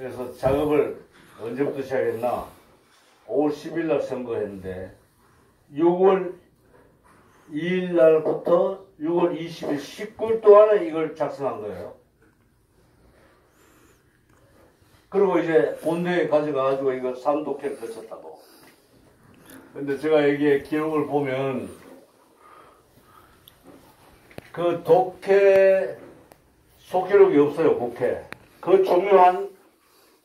그래서 작업을 언제부터 시작했나? 5월 10일 날 선거했는데 6월 2일 날부터 6월 20일 19일 동안에 이걸 작성한 거예요. 그리고 이제 본대에 가져가가지고 이거 삼독회를 거쳤다고. 근데 제가 여기에 기록을 보면 그 독회 속기록이 없어요, 국회. 그 중요한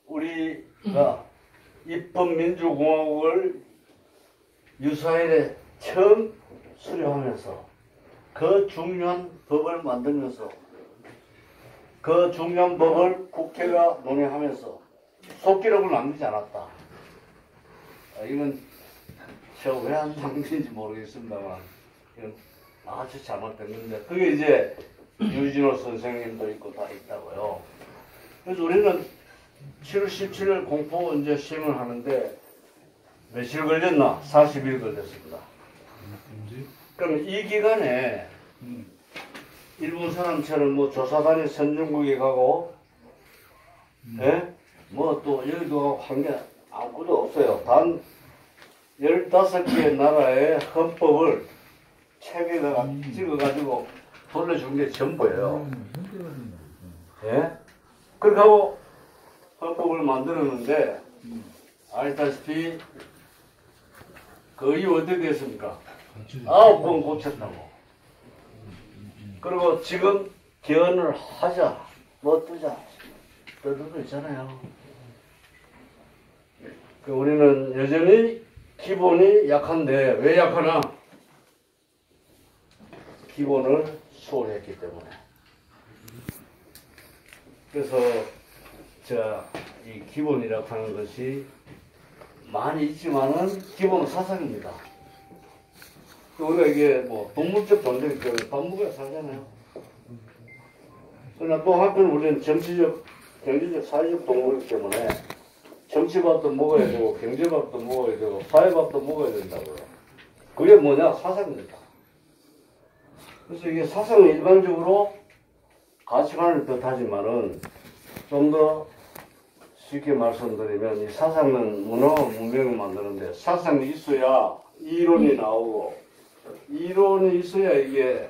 우리가 입헌민주공화국을 유사일에 처음 수립하면서 그 중요한 법을 만들면서 그 중요한 법을 국회가 논의하면서 속기록을 남기지 않았다. 아, 이건 제가 왜안 남긴지 모르겠습니다만 이건 아주 잘못된 건데 그게 이제 유진호 선생님도 있고 다 있다고요. 그래서 우리는 7월 17일 공포 이제 시행을 하는데 며칠 걸렸나? 40일 걸렸습니다. 그럼 이 기간에 일본 사람처럼 뭐 조사단이 선진국에 가고, 예? 뭐또 여기도 한게 아무것도 없어요. 단 15개의 나라의 헌법을 책에다가 찍어가지고 돌려준 게 전부예요. 예? 그렇게 하고 헌법을 만들었는데, 알다시피 거의 어떻게 됐습니까? 아홉 번 고쳤다고. 그리고 지금 개헌을 하자, 뭐 뜨자, 떠들고 있잖아요. 그 우리는 여전히 기본이 약한데 왜 약하나? 기본을 소홀했기 때문에. 그래서 제가 이 기본이라고 하는 것이 많이 있지만은 기본은 사상입니다. 우리가 이게 뭐 동물적 존재이기 때문에 밥 먹어야 살잖아요. 그러나 또 한편 우리는 정치적, 경제적, 사회적 동물이기 때문에 정치밥도 먹어야 되고 경제밥도 먹어야 되고 사회밥도 먹어야 된다고요. 그게 뭐냐? 사상입니다. 그래서 이게 사상은 일반적으로 가치관을 뜻하지만은 좀더 쉽게 말씀드리면 이 사상은 문화와 문명을 만드는데 사상이 있어야 이론이 나오고 이론이 있어야 이게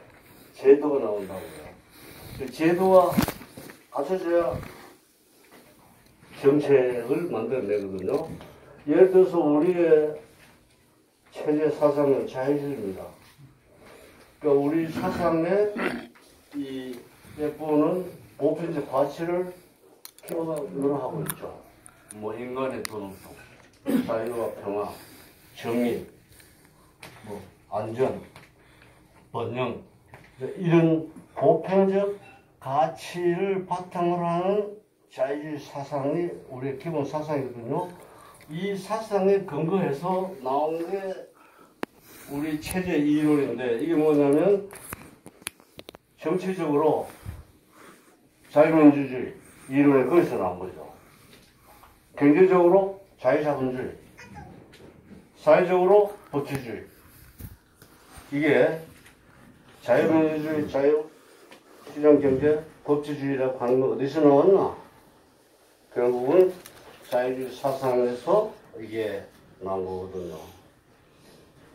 제도가 나온다고요. 그 제도가 갖춰져야 정책을 만들어내거든요. 예를 들어서 우리의 체제 사상은 자유주의입니다. 그러니까 우리 사상의 이 예보는 보편적 가치를 키워가기로 하고 있죠. 뭐 인간의 존엄성, 자유와 평화, 정의, 뭐 안전, 번영 이런 보편적 가치를 바탕으로 하는 자유주의 사상이 우리의 기본 사상이거든요. 이 사상에 근거해서 나온 게 우리 체제 이론인데 이게 뭐냐면 정치적으로 자유민주주의 이론이 거기서 나온 거죠. 경제적으로 자유자본주의, 사회적으로 법치주의. 이게 자유민주주의, 자유시장경제, 법치주의라고 하는 거 어디서 나왔나? 결국은 자유주의 사상에서 이게 나온 거거든요.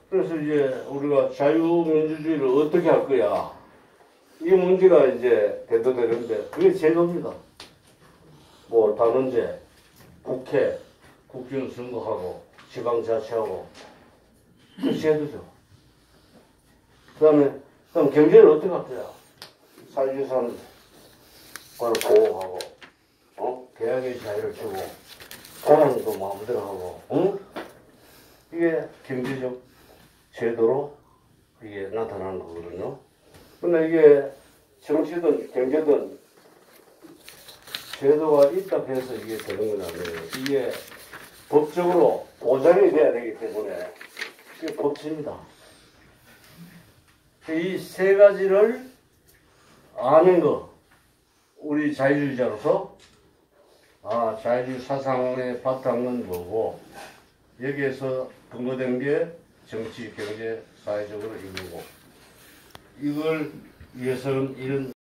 그래서 이제 우리가 자유민주주의를 어떻게 할 거야? 이 문제가 이제 대두되는데 그게 제도입니다. 뭐 단원제, 국회, 국회의원 선거하고 지방자치하고 그 제도죠. 그 다음에 그럼 경제를 어떻게 할 거야? 사유재산을 보호하고 어? 계약의 자유를 주고 보안도 마음대로 하고 응? 이게 경제적 제도로 이게 나타나는 거거든요. 근데 이게 정치든 경제든 제도가 있다 해서 이게 되는 건 아니에요. 이게 법적으로 보장이 돼야 되기 때문에 이게 법치입니다. 이 세 가지를 아는 거, 우리 자유주의자로서 아, 자유주의 사상의 바탕은 뭐고 여기에서 근거된 게 정치, 경제, 사회적으로 이루고 이걸 위해서는 이런